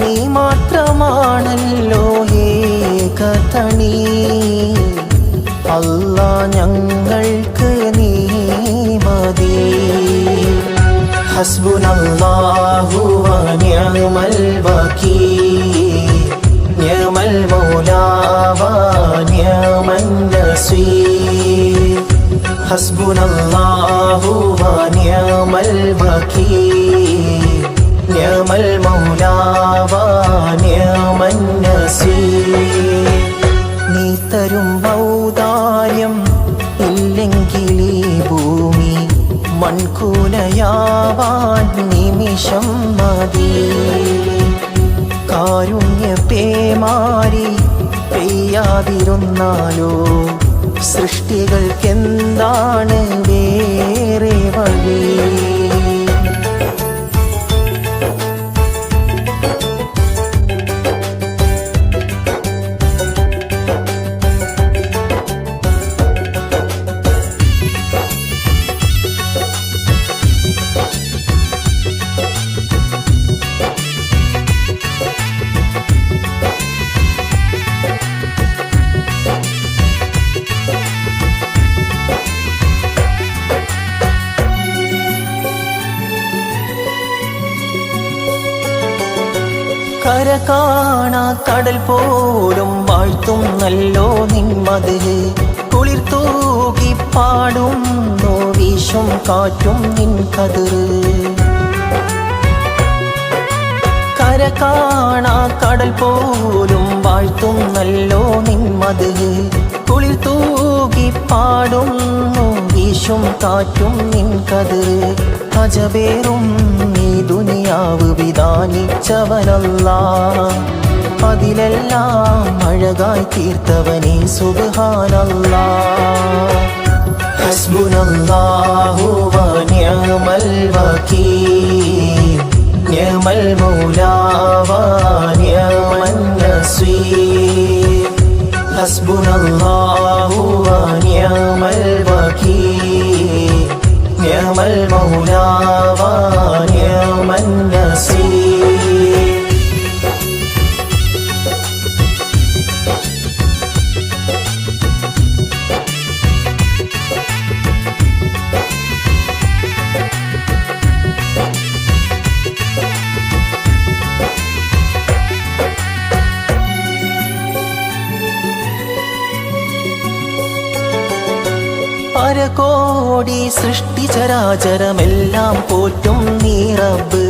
നീ മാത്രമാണല്ലോ ഏകതണി അല്ല ഞങ്ങൾക്ക് നീ മതി. ഹസ്ബുനല്ലാഹു വനിഅമൽ വകീൽ. നിഅമൽ മൗലാ വനിഅമൻ നസീർ. ഹസ്ബുനല്ലാഹു വനിഅമൽ വകീൽ. നിഅമൽ മൗലാ നീ തരും ഔദാര്യം ഇല്ലെങ്കിൽ ഈ ഭൂമി മൺകൂനയാവാൻ നിമിഷം മതി. കാരുണ്യ പേമാരി പെയ്യാതിരുന്നാലോ സൃഷ്ടികൾക്കെന്താണ് വേറെ കര കാണാ കടൽ പോലും വാഴ്ത്തും നല്ലോ നിമ്മത് കുളിർ തൂകി പാടും വീശും കാറ്റും നിൻ കതിർ. കര കാണാ കടൽ പോലും വാഴ്ത്തും നല്ലോ നിമ്മത് കുളിർ തൂകി പാടുന്നു കാറ്റും നിൻ കതിർ. അജബേറും നീ ദുനിയാവ് വിധാനിച്ചവനല്ല. അതിലെല്ലാം അഴകായി തീർത്തവനേ സുബാനല്ല. ഹസ്ബുനല്ലാഹു വനിഅമൽ വകീൽ. നിഅമൽ മൗലാ വനിഅമൻ നസീർ. ഹസ്ബുനല്ലാഹു വനിഅമൽ വകീൽ പരകോടി സൃഷ്ടി ചരാചരമെല്ലാം പോറ്റും നീറബ്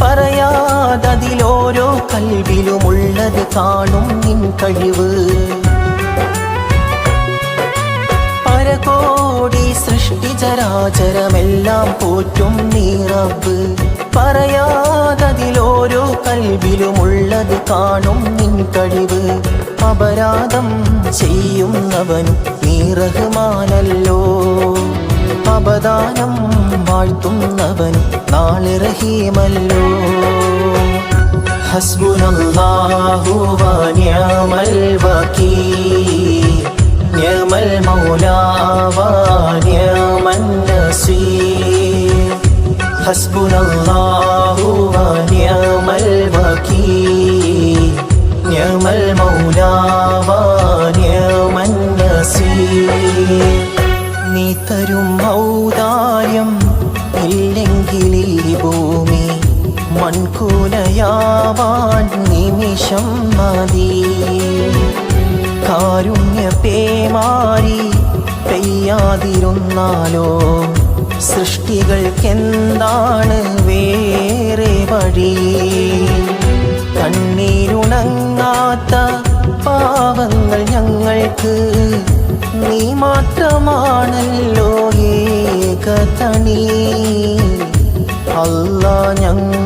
പറയാതതിലോരോ കൽവിലുമുള്ളത് കാണും നിൻ കഴിവ്. പരകോടി സൃഷ്ടി ചരാചരമെല്ലാം പോറ്റും നീറബ് പറയാതതിലോരോ കൽവിലുമുള്ളത് കാണും നിൻ കഴിവ്. അപരാധം ചെയ്യുന്നവനും നീ റഹ്മാനല്ലോ. അപദാനം വാഴ്ത്തുന്നവനും നാളെ റഹീമല്ലോ. ഹസ്ബുനല്ലാഹു വനിഅമൽ വകീൽ المولى ونعم النصير حسبنا الله ونعم الوكيل نعم മൗലാ ونعم النصير നീ തരും ഔദാര്യം ഇല്ലെങ്കിൽ ഈ ഭൂമി മൺകൂലയാവാൻ നിമിഷം മതി കാരുണ്യ പേമാരി പെയ്യാതിരുന്നാലോ? സൃഷ്ടികൾക്കെന്താണ് വേറെ വഴി? കണ്ണീരുണങ്ങാത്ത പാവങ്ങൾ ഞങ്ങൾക്ക് നീ മാത്രമാണല്ലോ ഏകതണി അല്ല ഞങ്ങൾക്ക്